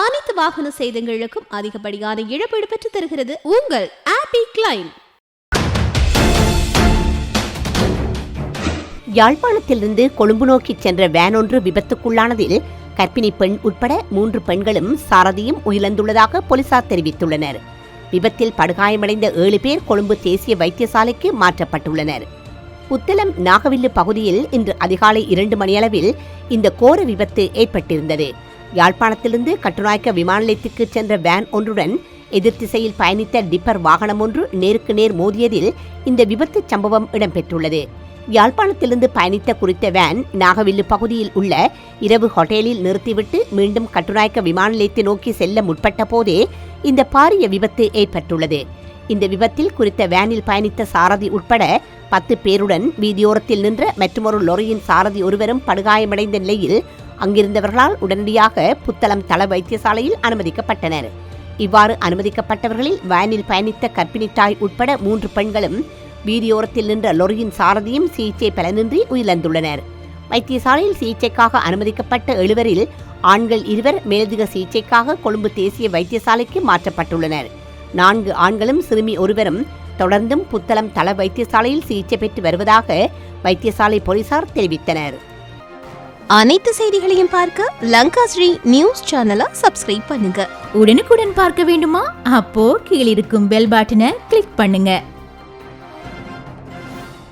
அனைத்து வாகன சேதங்களுக்கும் அதிகப்படியான இழப்பீடு பெற்று தருகிறது. உங்கள் ஆப்பி கிளைம் யாழ்ப்பாணத்திலிருந்து கொழும்பு நோக்கி சென்ற வேன் ஒன்று விபத்துக்குள்ளானதில் கர்ப்பிணி பெண் உட்பட மூன்று பெண்களும் சாரதியும் உயிரிழந்துள்ளதாக போலீசார் தெரிவித்துள்ளனர். விபத்தில் படுகாயமடைந்த ஏழு பேர் கொழும்பு தேசிய வைத்தியசாலைக்கு மாற்றப்பட்டுள்ளனர். புத்தளம் நாகவில்லு பகுதியில் இன்று அதிகாலை இரண்டு மணியளவில் இந்த கோர விபத்து ஏற்பட்டிருந்தது. யாழ்ப்பாணத்திலிருந்து கட்டுநாயக்க விமான நிலையத்திற்கு சென்ற வேன் ஒன்றுடன் எதிர்த்திசையில் பயணித்த டிப்பர் வாகனம் ஒன்று நேருக்கு நேர் மோதியதில் இந்த விபத்து சம்பவம் இடம்பெற்றுள்ளது. யாழ்ப்பாணத்திலிருந்து பயணித்த குறித்த வேன் நாகவில்லு பகுதியில் உள்ள இரவு ஹோட்டலில் நிறுத்திவிட்டு மீண்டும் கட்டுநாயக்க விமான நிலையத்தை நோக்கி செல்ல முற்பட்ட போதே இந்த பாரிய விபத்து ஏற்பட்டுள்ளது. இந்த விபத்தில் குறித்த வேனில் பயணித்த சாரதி உட்பட பத்து பேருடன் வீதியோரத்தில் நின்ற மற்றொரு லொரியின் சாரதி ஒருவரும் படுகாயமடைந்த நிலையில் அங்கிருந்தவர்களால் உடனடியாக புத்தளம் தள வைத்தியசாலையில் அனுமதிக்கப்பட்டனர். இவ்வாறு அனுமதிக்கப்பட்டவர்களில் வேனில் பயணித்த கர்ப்பிணி தாய் உட்பட மூன்று பெண்களும் வீதியோரத்தில் நின்ற லொரியின் சாரதியும் சிகிச்சை பலனின்றி உயிரிழந்துள்ளனர். வைத்தியசாலையில் சிகிச்சைக்காக அனுமதிக்கப்பட்ட எழுவரில் ஆண்கள் இருவர் மேலதிக சிகிச்சைக்காக கொழும்பு தேசிய வைத்தியசாலைக்கு மாற்றப்பட்டுள்ளனர். நான்கு ஆண்களும் சிறுமி ஒருவரும் தொடர்ந்தும் புத்தளம் தள வைத்தியசாலையில் சிகிச்சை பெற்று வருவதாக வைத்தியசாலை போலீசார் தெரிவித்தனர். அனைத்து செய்திகளையும் பார்க்க லங்கா ஸ்ரீ நியூஸ் சேனலை சப்ஸ்கிரைப் பண்ணுங்க. உடனுக்குடன் பார்க்க வேண்டுமா? அப்போ கீழிருக்கும் பெல் பட்டனை கிளிக் பண்ணுங்க.